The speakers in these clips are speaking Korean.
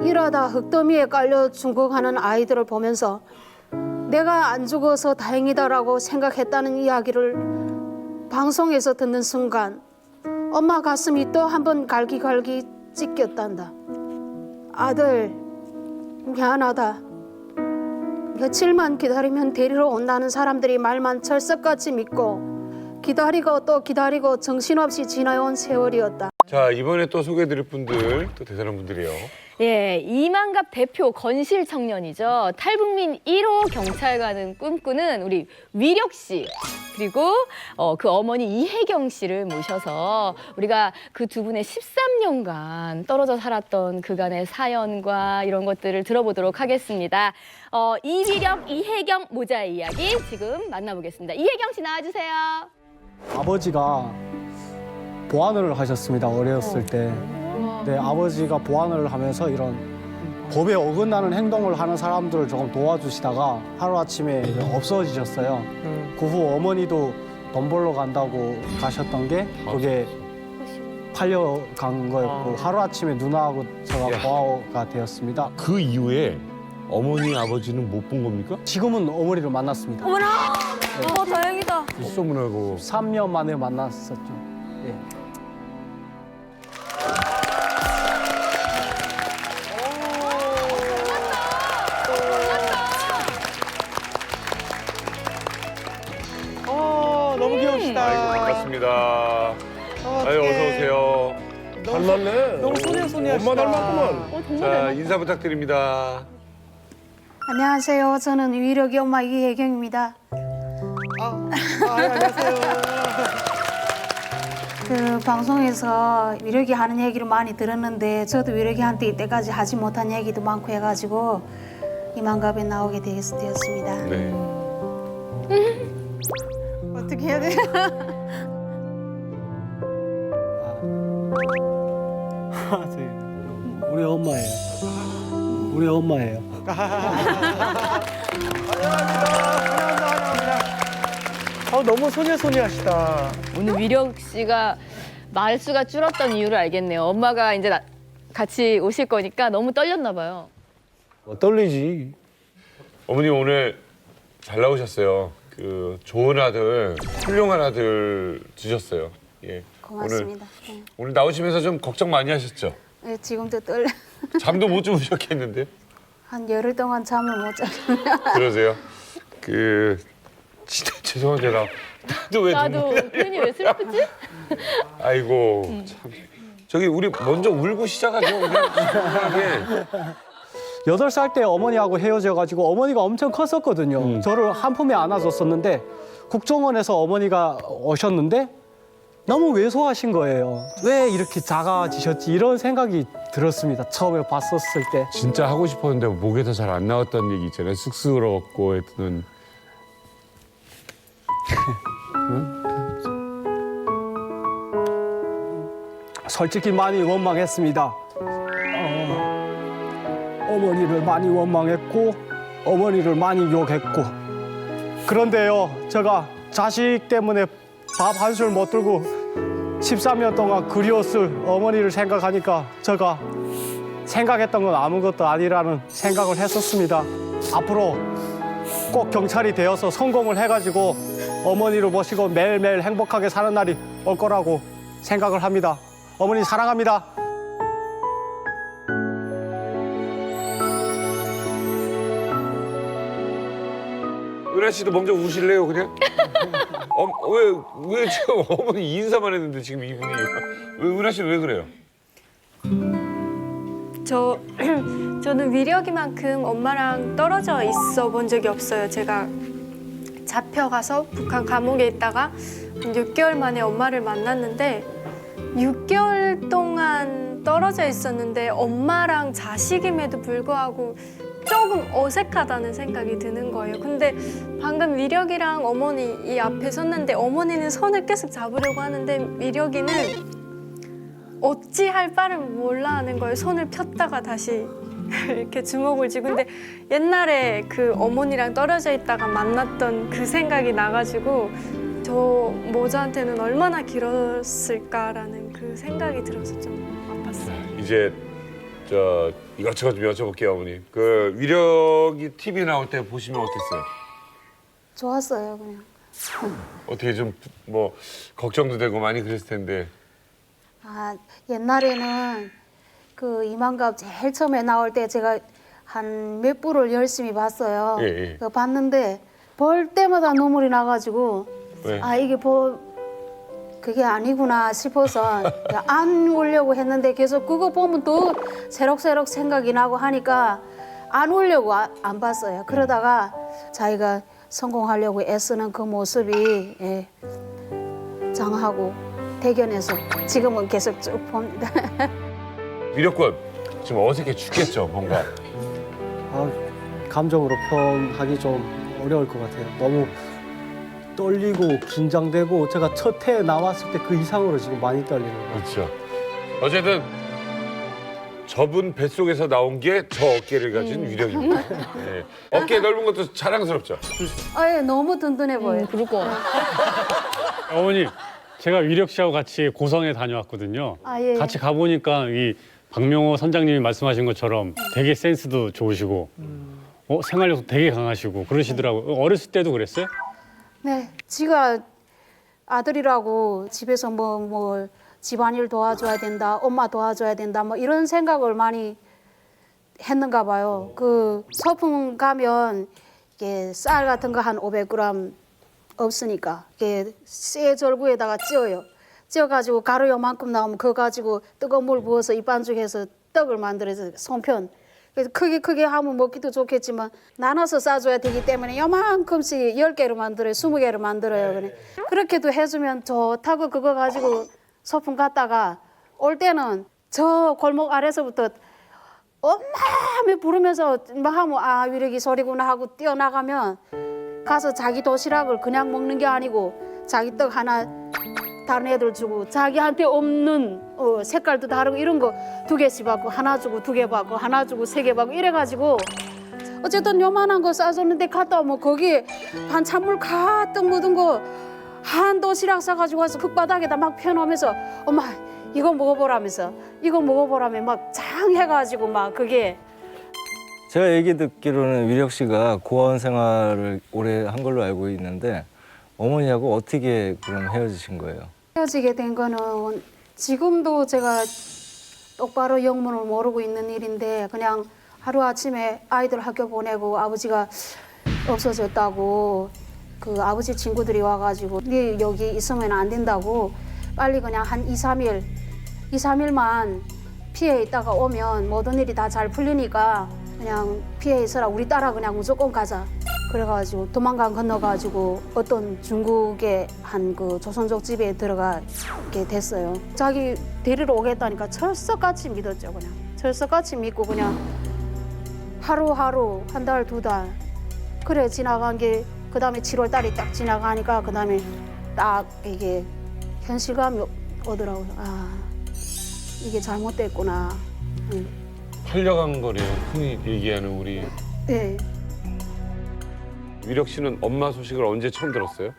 일하다 흙더미에 깔려 중국하는 아이들을 보면서 내가 안 죽어서 다행이다라고 생각했다는 이야기를 방송에서 듣는 순간 엄마 가슴이 또 한 번 갈기갈기 찢겼단다. 아들, 미안하다. 며칠만 기다리면 데리러 온다는 사람들이 말만 철석같이 믿고 기다리고 또 기다리고 정신없이 지나온 세월이었다. 자 이번에 또 소개해드릴 분들 또 대단한 분들이에요. 예, 이만갑 대표 건실 청년이죠. 탈북민 1호 경찰관은 꿈꾸는 우리 위력 씨. 그리고 어, 그 어머니 이혜경 씨를 모셔서 우리가 그 두 분의 13년간 떨어져 살았던 그간의 사연과 이런 것들을 들어보도록 하겠습니다. 어, 이위력, 이혜경 모자의 이야기 지금 만나보겠습니다. 이혜경 씨 나와주세요. 아버지가 보안을 하셨습니다 어렸을 때. 네, 아버지가 보안을 하면서 이런 법에 어긋나는 행동을 하는 사람들을 조금 도와주시다가 하루 아침에 없어지셨어요. 그 후 어머니도 돈 벌러 간다고 가셨던 게 그게 팔려간 거였고 하루 아침에 누나하고 제가 야. 보아가 되었습니다. 그 이후에 어머니 아버지는 못 본 겁니까? 지금은 어머니를 만났습니다. 어머나! 어, 다행이다. 소문하고 3년 만에 만났었죠. 인사 부탁드립니다. 안녕하세요. 저는 위력이 엄마 이혜경입니다. 아, 안녕하세요. 그 방송에서 위력이 하는 얘기를 많이 들었는데 저도 위력이한테 이때까지 하지 못한 얘기도 많고 해가지고 이만갑에 나오게 되었, 되었습니다. 네. 어떻게 해야 돼? 아, 네. 우리 엄마예요. 우리 엄마예요. 어, 너무 소녀소녀하시다. 오늘 위력 씨가 말수가 줄었던 이유를 알겠네요. 엄마가 이제 나- 같이 오실 거니까 너무 떨렸나 봐요. 뭐 떨리지. 어머니 오늘 잘 나오셨어요. 그 좋은 아들, 훌륭한 아들 주셨어요. 예. 고맙습니다. 오늘, 오늘 나오시면서 좀 걱정 많이 하셨죠? 네. 네, 지금도 떨려. 잠도 못 주무셨겠는데요? 한 열흘 동안 잠을 못 자겠네요. 그러세요? 그 진짜 죄송한데 나 나도 왜 나도 괜히 왜 슬프지? 아이고 참 저기 우리 먼저 울고 시작하죠 그냥 여덟 살 때 어머니하고 헤어져가지고 어머니가 엄청 컸었거든요. 저를 한 품에 안아줬었는데 국정원에서 어머니가 오셨는데 너무 왜소하신 거예요. 왜 이렇게 작아지셨지 이런 생각이 들었습니다. 처음에 봤었을 때. 진짜 하고 싶었는데 목에서 잘 안 나왔다는 얘기 있잖아요 쑥스러웠고 했던 솔직히 많이 원망했습니다. 어, 어머니를 많이 원망했고 어머니를 많이 욕했고 그런데요 제가 자식 때문에 밥 한 술 못 들고 13년 동안 그리웠을 어머니를 생각하니까 제가 생각했던 건 아무것도 아니라는 생각을 했었습니다. 앞으로 꼭 경찰이 되어서 성공을 해가지고 어머니를 모시고 매일매일 행복하게 사는 날이 올 거라고 생각을 합니다. 어머니 사랑합니다. 은하 씨도 먼저 우실래요 그냥? 어, 왜, 왜 지금 어머니 인사만 했는데 지금 이 분위기가 왜 은하 씨는 왜 그래요? 저 저는 위력이만큼 엄마랑 떨어져 있어 본 적이 없어요. 제가 잡혀가서 북한 감옥에 있다가 한 6개월 만에 엄마를 만났는데 6개월 동안 떨어져 있었는데 엄마랑 자식임에도 불구하고 조금 어색하다는 생각이 드는 거예요. 근데 방금 위력이랑 어머니 이 앞에 섰는데 어머니는 손을 계속 잡으려고 하는데 위력이는 어찌 할 바를 몰라 하는 거예요. 손을 폈다가 다시 이렇게 주먹을 쥐고 근데 옛날에 그 어머니랑 떨어져 있다가 만났던 그 생각이 나가지고 저 모자한테는 얼마나 길었을까라는 그 생각이 들어서 좀 아팠어요. 이제 저 이것저것 좀 여쭤볼게요 어머니. 그 위력이 TV 나올 때 보시면 어땠어요? 좋았어요 그냥. 어떻게 좀 뭐 걱정도 되고 많이 그랬을 텐데. 아 옛날에는 그 이만갑 제일 처음에 나올 때 제가 한 몇 부를 열심히 봤어요. 예, 예. 그 봤는데 볼 때마다 눈물이 나가지고 왜? 아 이게 보 그게 아니구나 싶어서 안 울려고 했는데 계속 그거 보면 또 새록새록 생각이 나고 하니까 안 울려고 아- 안 봤어요. 그러다가 자기가 성공하려고 애쓰는 그 모습이 예, 장하고 대견해서 지금은 계속 쭉 봅니다. 위력권 지금 어색해 죽겠죠 뭔가. 아, 감정으로 표현하기 좀 어려울 것 같아요. 너무 떨리고 긴장되고 제가 첫해 나왔을 때 그 이상으로 지금 많이 떨리는 거예요. 그렇죠. 어쨌든 저분 뱃속에서 나온 게 저 어깨를 가진 위력입니다. 예. 어깨 넓은 것도 자랑스럽죠. 아 예 너무 든든해 보여요. 음, 그럴 거. 어머니, 제가 위력 씨하고 같이 고성에 다녀왔거든요. 아, 예. 같이 가보니까 이 박명호 선장님이 말씀하신 것처럼 되게 센스도 좋으시고, 어, 생활력도 되게 강하시고 그러시더라고요. 어렸을 때도 그랬어요? 네, 지가 아들이라고 집에서 뭐 뭐 집안일 도와줘야 된다, 엄마 도와줘야 된다, 뭐 이런 생각을 많이 했는가 봐요. 그 소풍 가면 이게 쌀 같은 거 한 500g 없으니까 이게 쇠 절구에다가 찌어요. 찌어가지고 가루 요만큼 나오면 그거 가지고 뜨거운 물 부어서 이 반죽해서 떡을 만들어서 송편. 그래서 크게 크게 하면 먹기도 좋겠지만 나눠서 싸줘야 되기 때문에 요만큼씩 열 개를 만들어요, 스무 개를 만들어요. 그래. 그렇게도 해주면 좋다고 그거 가지고 소풍 갔다가 올 때는 저 골목 아래서부터 엄마 하며 부르면서 막 하면 아 위력이 소리구나 하고 뛰어나가면 가서 자기 도시락을 그냥 먹는 게 아니고 자기 떡 하나 다른 애들 주고 자기한테 없는 어, 색깔도 다르고 이런 거 두 개씩 받고 하나 주고 두 개 받고 하나 주고 세 개 받고 이래가지고 어쨌든 요만한 거 싸줬는데 갔다 오면 거기 반찬물 가득 묻은 거 한 도시락 싸가지고 와서 흙바닥에다 막 펴놓으면서 엄마 이거 먹어보라면서 이거 먹어보라며 막 장해가지고 막 그게 제가 얘기 듣기로는 위력 씨가 고아원 생활을 오래 한 걸로 알고 있는데 어머니하고 어떻게 그럼 헤어지신 거예요? 헤어지게 된 거는 지금도 제가 똑바로 영문을 모르고 있는 일인데 그냥 하루 아침에 아이들 학교 보내고 아버지가 없어졌다고 그 아버지 친구들이 와가지고 네 여기 있으면 안 된다고 빨리 그냥 한 2, 3일 2, 3일만 피해 있다가 오면 모든 일이 다 잘 풀리니까 그냥 피해 있어라. 우리 따라 그냥 무조건 가자 그래가지고 도망간 건너가지고 어떤 중국의 한 그 조선족 집에 들어가게 됐어요. 자기 데리러 오겠다니까 철석같이 믿었죠 그냥 철석같이 믿고 그냥 하루하루 한 달 두 달 그래 지나간 게 그 다음에 7월 달이 딱 지나가니까 그 다음에 딱 이게 현실감이 오더라고요. 아 이게 잘못됐구나. 응. 팔려간 거래요. 흔히 얘기하는 우리 네. 위력 씨는 엄마 소식을 언제 처음 들었어요?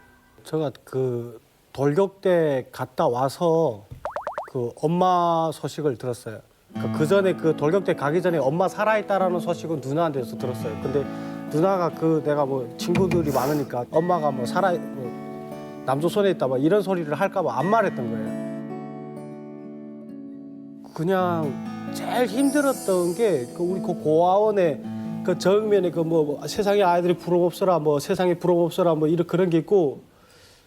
제가 그 돌격대 갔다 와서 그 엄마 소식을 들었어요. 그 전에 그 돌격대 가기 전에 엄마 살아있다라는 소식은 누나한테서 들었어요. 근데 누나가 그 내가 뭐 친구들이 많으니까 엄마가 뭐 살아 뭐 남조선에 있다 막 이런 소리를 할까봐 안 말했던 거예요. 그냥 제일 힘들었던 게 그 우리 그 고아원에 그 정면에 그 뭐 세상에 아이들이 부러움 없어라 뭐 세상에 부러움 없어라 뭐 이런 그런 게 있고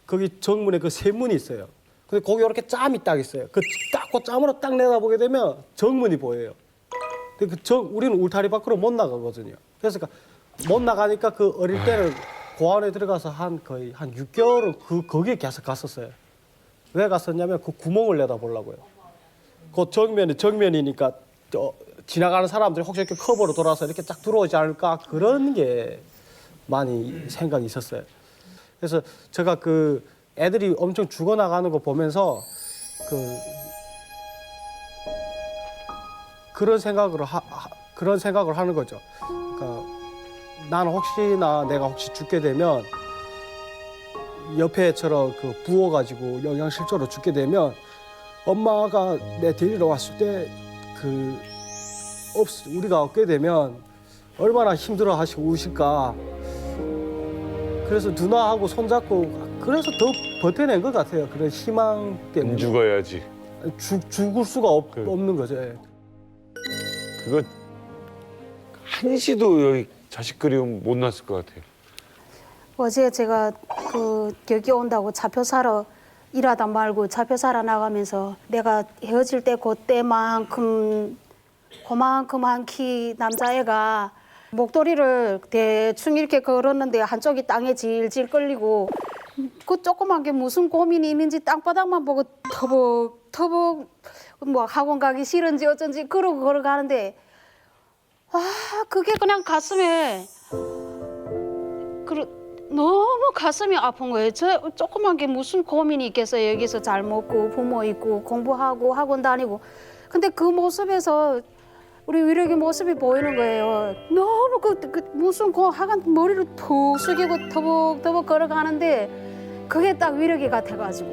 거기 정문에 그 세문이 있어요. 근데 거기 이렇게 짬이 딱 있어요. 그딱그 짬으로 딱 내다보게 되면 정문이 보여요. 근데 그 정, 우리는 울타리 밖으로 못 나가거든요. 그래서 그못 나가니까 그 어릴 때는 고아원에 들어가서 한 거의 한 6개월을 그 거기에 계속 갔었어요. 왜 갔었냐면 그 구멍을 내다보려고요. 그 정면이 정면이니까 저 지나가는 사람들이 혹시 이렇게 커버로 돌아서 이렇게 쫙 들어오지 않을까 그런 게 많이 생각이 있었어요. 그래서 제가 그 애들이 엄청 죽어나가는 거 보면서 그 그런 생각을 하, 하- 그런 생각을 하는 거죠. 그러니까 나는 혹시나 내가 혹시 죽게 되면 옆에처럼 그 부어가지고 영양실조로 죽게 되면 엄마가 내 데리러 왔을 때 그 없 우리가 없게 되면 얼마나 힘들어 하시고 우실까. 그래서 누나하고 손잡고 그래서 더 버텨낸 것 같아요. 그런 희망 때문에 안 죽어야지. 죽, 죽을 수가 없, 그- 없는 거죠. 예. 그거 한시도 여기 자식 그리움 못 났을 것 같아요. 어제 제가 그 여기 온다고 잡혀 살아 일하다 말고 잡혀 살아 나가면서 내가 헤어질 때 그때만큼 그만큼한 키 남자애가 목도리를 대충 이렇게 걸었는데 한쪽이 땅에 질질 끌리고 그 조그만 게 무슨 고민이 있는지 땅바닥만 보고 터벅 터벅 뭐 학원 가기 싫은지 어쩐지 그러고 걸어가는데 아 그게 그냥 가슴에 그 너무 가슴이 아픈 거예요. 저 조그만 게 무슨 고민이 있겠어요. 여기서 잘 먹고 부모 있고 공부하고 학원 다니고. 근데 그 모습에서 우리 위력의 모습이 보이는 거예요. 너무 그, 그 무슨 그 하간 머리를 툭 숙이고 터벅터벅 걸어가는데 그게 딱 위력이 같아가지고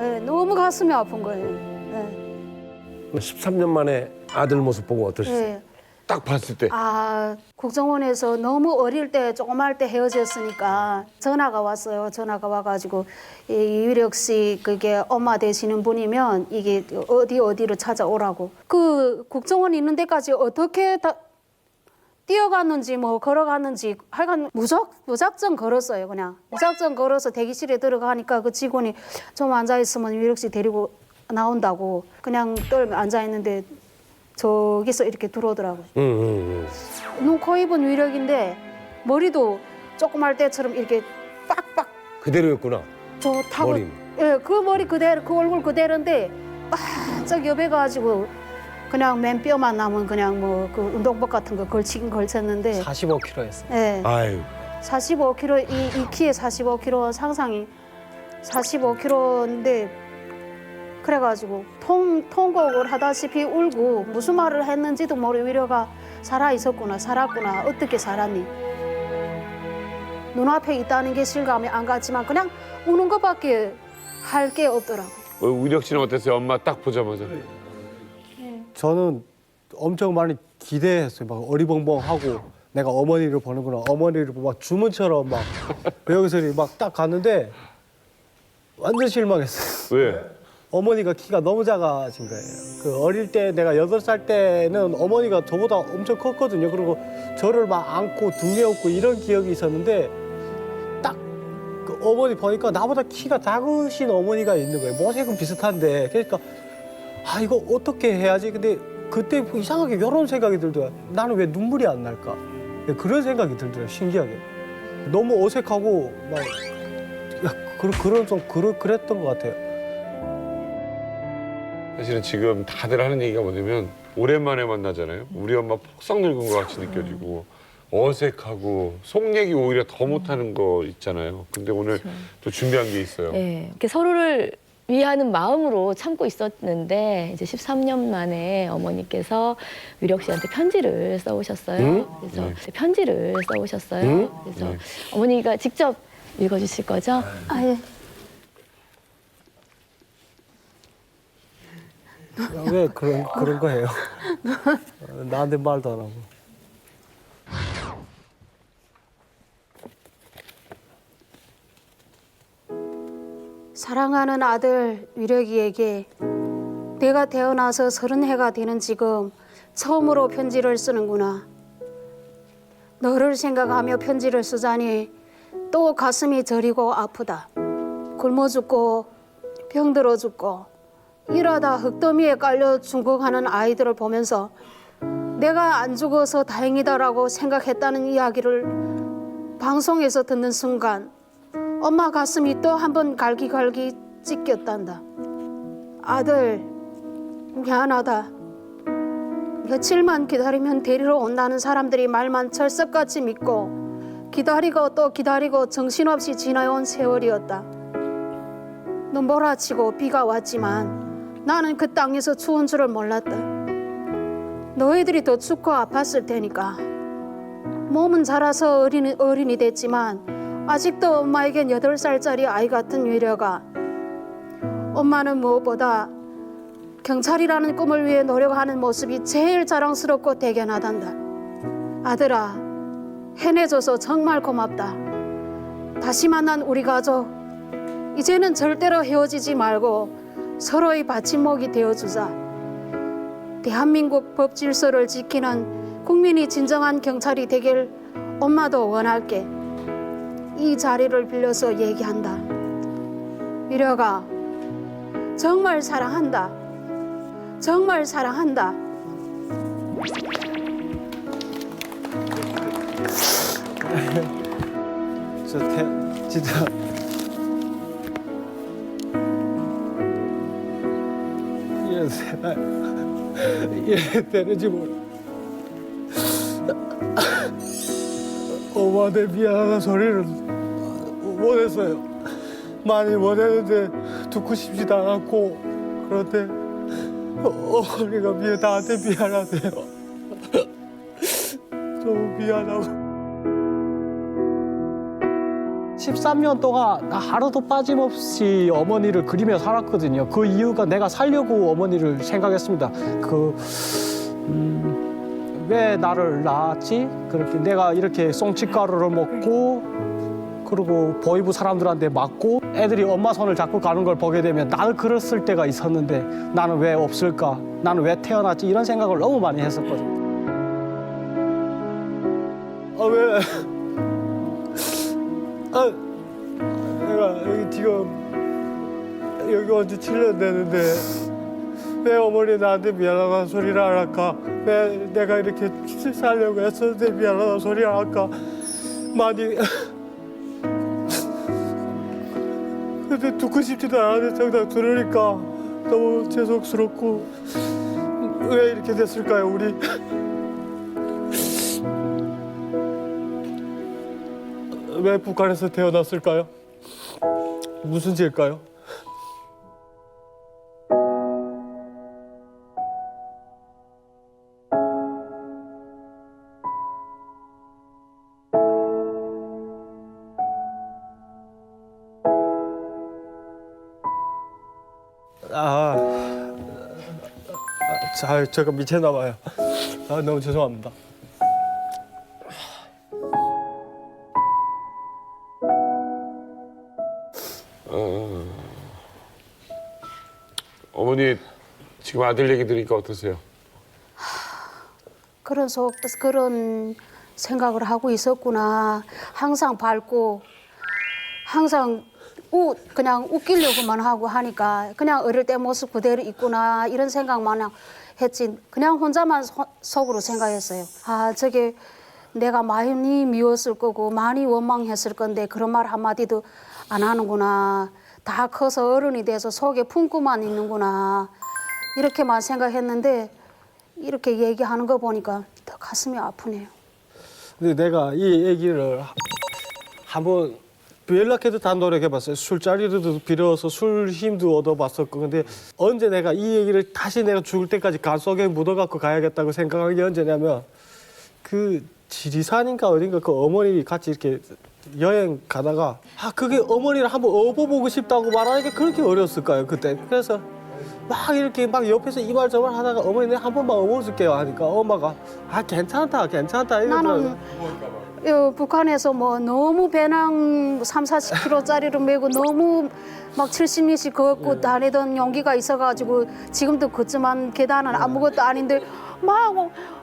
예, 너무 가슴이 아픈 거예요. 예, 13년 만에 아들 모습 보고 어떠셨어요? 예. 딱 봤을 때 아, 국정원에서 너무 어릴 때 조그말 때 헤어졌으니까 전화가 왔어요. 전화가 와가지고 이 유력 씨 그게 엄마 되시는 분이면 이게 어디 어디로 찾아오라고. 그 국정원 있는 데까지 어떻게 다 뛰어갔는지 뭐 걸어갔는지 하여간 무작 무작정 걸었어요 그냥 무작정 걸어서 대기실에 들어가니까 그 직원이 좀 앉아 있으면 유력 씨 데리고 나온다고 그냥 떨며 앉아 있는데 저기서 이렇게 들어오더라고요. 응, 응, 응. 눈, 코, 입은 위력인데 머리도 조그말 때처럼 이렇게 빡빡 그대로였구나. 좋다고. 머리. 예, 그 머리 그대로, 그 얼굴 그대로인데 바짝 여배가지고 그냥 맨 뼈만 남은 그냥 뭐 그 운동복 같은 거 걸치긴 걸쳤는데 45kg였어요. 예, 아유. 45kg 이, 이 키에 45kg 상상이 45kg인데 그래가지고 통 통곡을 하다시피 울고 무슨 말을 했는지도 모르 위로가 살아 있었구나 살았구나 어떻게 살았니 눈앞에 있다는 게 실감이 안 갔지만 그냥 우는 것밖에 할 게 없더라고. 어, 우력 씨는 어땠어요? 엄마 딱 보자마자. 저는 엄청 많이 기대했어요. 막 어리벙벙하고 내가 어머니를 보는구나. 어머니를 보고 막 주문처럼 막 여기서 막 딱 갔는데 완전 실망했어요. 왜? 어머니가 키가 너무 작아진 거예요. 그 어릴 때 내가 여덟 살 때는 어머니가 저보다 엄청 컸거든요. 그리고 저를 막 안고 등려업고 이런 기억이 있었는데 딱 그 어머니 보니까 나보다 키가 작으신 어머니가 있는 거예요. 모색은 비슷한데 그러니까 아 이거 어떻게 해야지? 근데 그때 이상하게 이런 생각이 들더라고요. 나는 왜 눈물이 안 날까? 그런 생각이 들더라고요. 신기하게. 너무 어색하고 막 야, 그런 그런 좀 그랬던 것 같아요. 사실은 지금 다들 하는 얘기가 뭐냐면 오랜만에 만나잖아요. 우리 엄마 폭삭 늙은 것 같이 느껴지고 어색하고 속 얘기 오히려 더 못하는 거 있잖아요. 근데 오늘 또 준비한 게 있어요. 네, 이렇게 서로를 위하는 마음으로 참고 있었는데 이제 13년 만에 어머니께서 위력 씨한테 편지를 써오셨어요. 응? 그래서 네. 편지를 써오셨어요. 응? 그래서 네. 어머니가 직접 읽어주실 거죠? 아 예. 왜 그런 그런 거예요? 어, 나한테 말도 안 하고. 사랑하는 아들 위력이에게 내가 태어나서 서른 해가 되는 지금 처음으로 편지를 쓰는구나. 너를 생각하며 편지를 쓰자니 또 가슴이 저리고 아프다. 굶어 죽고 병들어 죽고 일하다 흙더미에 깔려 중국하는 아이들을 보면서 내가 안 죽어서 다행이다라고 생각했다는 이야기를 방송에서 듣는 순간 엄마 가슴이 또 한 번 갈기갈기 찢겼단다. 아들, 미안하다. 며칠만 기다리면 데리러 온다는 사람들이 말만 철석같이 믿고 기다리고 또 기다리고 정신없이 지나온 세월이었다. 눈보라치고 비가 왔지만 나는 그 땅에서 추운 줄을 몰랐다. 너희들이 더 춥고 아팠을 테니까. 몸은 자라서 어린이, 어린이 됐지만 아직도 엄마에겐 여덟 살짜리 아이 같은 위려가 엄마는 무엇보다 경찰이라는 꿈을 위해 노력하는 모습이 제일 자랑스럽고 대견하단다. 아들아, 해내줘서 정말 고맙다. 다시 만난 우리 가족, 이제는 절대로 헤어지지 말고 서로의 받침목이 되어주자. 대한민국 법 질서를 지키는 국민이 진정한 경찰이 되길 엄마도 원할게. 이 자리를 빌려서 얘기한다. 미려가 정말 사랑한다. 정말 사랑한다. 저 태, 진짜 이런 세상 이래 되는지 모르. 엄마한테 미안하다 소리를 못했어요. 많이 못했는데 듣고 싶지도 않았고 그런데 어머니가 미안 나한테 미안하대요. 너무 미안하고. 13년 동안 나 하루도 빠짐없이 어머니를 그리며 살았거든요. 그 이유가 내가 살려고 어머니를 생각했습니다. 그, 음, 왜 나를 낳았지? 그렇게 내가 이렇게 송치가루를 먹고, 그리고 보이부 사람들한테 맞고, 애들이 엄마 손을 잡고 가는 걸 보게 되면 나는 그랬을 때가 있었는데 나는 왜 없을까? 나는 왜 태어났지? 이런 생각을 너무 많이 했었거든요. 아, 왜? 아, 내가 여기 지금 여기 온지 7년 되는데 왜 어머니 나한테 미안하다는 소리를 안 할까? 왜 내가 이렇게 살려고 했었는데 미안하다는 소리를 안 할까? 많이 근데 듣고 싶지도 않았는데 정작 들으니까 너무 죄송스럽고 왜 이렇게 됐을까요, 우리? 왜 북한에서 태어났을까요? 무슨 죄일까요? 아, 아, 자, 제가 미쳤나 봐요. 아, 너무 죄송합니다. 어머니 지금 아들 얘기 들으니까 어떠세요? 그런 속 그런 생각을 하고 있었구나. 항상 밝고 항상 우 그냥 웃기려고만 하고 하니까 그냥 어릴 때 모습 그대로 있구나 이런 생각만 했지. 그냥 혼자만 소- 속으로 생각했어요. 아 저게 내가 많이 미웠을 거고 많이 원망했을 건데 그런 말 한마디도 안 하는구나. 다 커서 어른이 돼서 속에 품고만 있는구나. 이렇게만 생각했는데 이렇게 얘기하는 거 보니까 더 가슴이 아프네요. 근데 내가 이 얘기를 하- 한번 연락해도 다 노력해봤어요. 술자리도 빌어서 술 힘도 얻어봤었고 근데 언제 내가 이 얘기를 다시 내가 죽을 때까지 간 속에 묻어갖고 가야겠다고 생각한 게 언제냐면 그 지리산인가 어딘가 그 어머니 같이 이렇게 여행 가다가 아 그게 어머니를 한번 업어보고 싶다고 말하는 게 그렇게 어려웠을까요 그때? 그래서 막 이렇게 막 옆에서 이말저말 하다가 어머니 내가 한 번만 업어줄게요 하니까 엄마가 아 괜찮다 괜찮다 이러더라고요. 나는 요 북한에서 뭐 너무 배낭 3, 40kg짜리를 메고 너무 막 70리씩 걷고 다니던 용기가 있어가지고 지금도 걷지만 계단은 아무것도 아닌데 막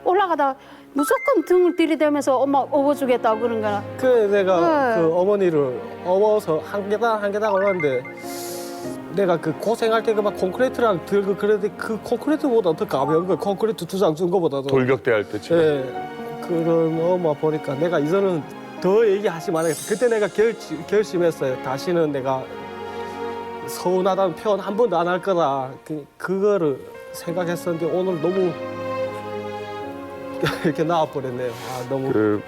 올라가다 무조건 등을 들이대면서 엄마 업어주겠다고 그런 거야. 그래 내가 네. 그 어머니를 업어서 한 계단 한 계단 올랐는데 내가 그 고생할 때 그 막 콘크리트랑 들고 그랬는데 그 콘크리트보다 더 가벼운 거 콘크리트 두 장 준 거보다도 돌격대 할 때처럼. 예 그런 엄마 보니까 내가 이제는 더 얘기하지 말아야겠다 그때 내가 결, 결심했어요 다시는 내가 서운하다는 표현 한 번도 안 할 거다 그, 그거를 생각했었는데 오늘 너무 이렇게 나와버렸네요 아 너무 그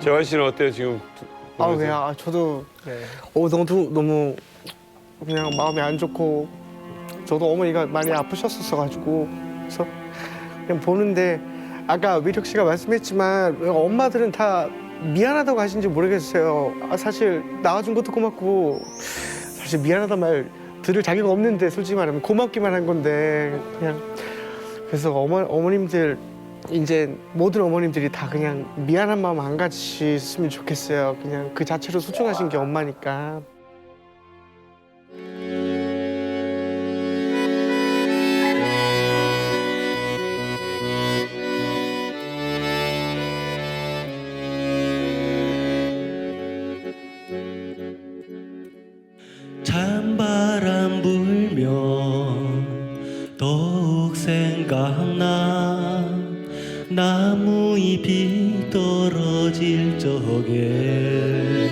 재환 씨는 어때요 지금? 아? 그냥 아, 저도 네. 어 너무 너무 그냥 마음이 안 좋고 저도 어머니가 많이 아프셨었어 가지고 그래서 그냥 보는데 아까 위력 씨가 말씀했지만 왜 엄마들은 다 미안하다고 하신지 모르겠어요. 아, 사실 낳아준 것도 고맙고 사실 미안하다 말 들을 자격 없는데 솔직히 말하면 고맙기만 한 건데 그냥 그래서 어머 어머님들 이제 모든 어머님들이 다 그냥 미안한 마음 안 가지셨으면 좋겠어요. 그냥 그 자체로 소중하신 게 엄마니까. 생각나. 나무 잎이 떨어질 적에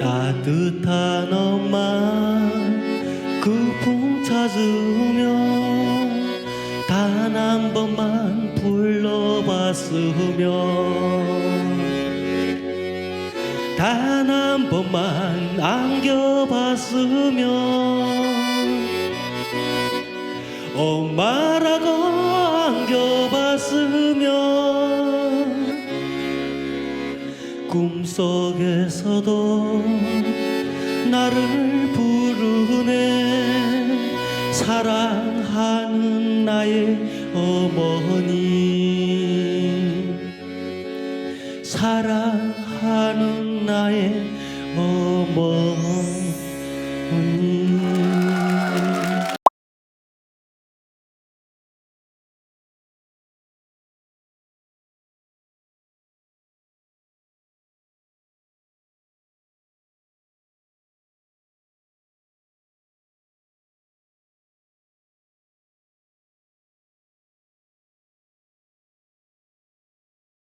따뜻한 엄마 그 품 찾으며 단 한 번만 불러봤으면 단 한 번만 안겨봤으면 엄마라고 안겨봤으면 꿈속에서도 나를 부르네. 사랑하는 나의 어머니. 사랑하는 나의 어머니